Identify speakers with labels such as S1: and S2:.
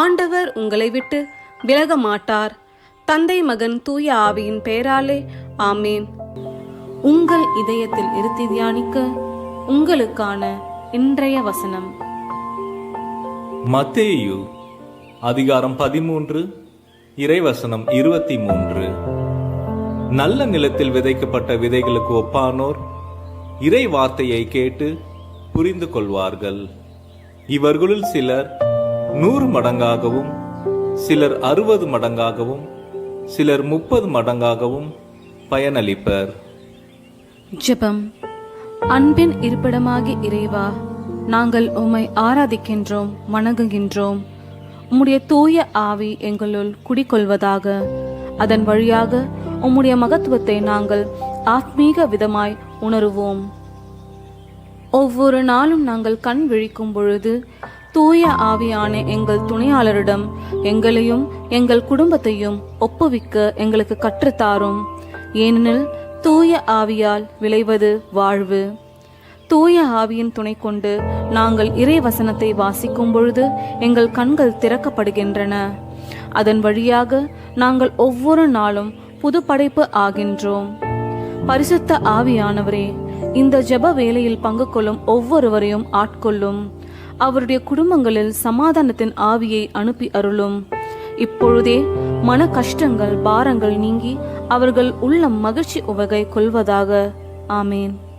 S1: ஆண்டவர் உங்களை விட்டு விலக மாட்டார் தந்தை மகன் தூய ஆவியின் பெயராலே ஆமேன். உங்கள் இதயத்தில் இருத்தி தியானிக்க உங்களுக்கான இன்றைய வசனம்.
S2: மத்தேயு அதிகாரம் பதிமூன்று இறைவசனம் இருபத்தி மூன்று நல்ல நிலத்தில் விதைக்கப்பட்ட விதைகளுக்கு ஒப்பானோர் இறை வார்த்தையை கேட்டு புரிந்து கொள்வார்கள் இவர்களுள் சிலர் நூறு மடங்காகவும் சிலர் அறுபது மடங்காகவும் சிலர் முப்பது மடங்காகவும் பயனளிப்பர்.
S1: ஜெபம். அன்பின் இருப்பிடமாகி இறைவா நாங்கள் உம்மை ஆராதிக்கின்றோம் வணங்குகின்றோம். உம்முடைய தூய ஆவி எங்களுள் குடிக்கொள்வதாக அதன் வழியாக உம்முடைய மகத்துவத்தை நாங்கள் ஆத்மீக விதமாய் உணருவோம். ஒவ்வொரு நாளும் நாங்கள் கண் விழிக்கும் பொழுது தூய ஆவியான எங்கள் துணையாளரிடம் எங்களையும் எங்கள் குடும்பத்தையும் ஒப்புவிக்க எங்களுக்கு கற்றுத்தாரும். ஏனெனில் தூய ஆவியால் விளைவது வாழ்வு. தூய ஆவியின் துணை கொண்டு நாங்கள் இறை வசனத்தை வாசிக்கும் பொழுது எங்கள் கண்கள் திறக்கப்படுகின்றன. அதன் வழியாக நாங்கள் ஒவ்வொரு நாளும் புது படைப்பு ஆகின்றோம். பரிசுத்த ஆவியானவரே இந்த ஜெப வேலையில் பங்கு கொள்ளும் ஒவ்வொருவரையும் ஆட்கொள்ளும். அவருடைய குடும்பங்களில் சமாதானத்தின் ஆவியை அனுப்பி அருளும். இப்பொழுதே மன கஷ்டங்கள் பாரங்கள் நீங்கி அவர்கள் உள்ளம் மகிழ்ச்சி உவகை கொள்வதாக. ஆமேன்.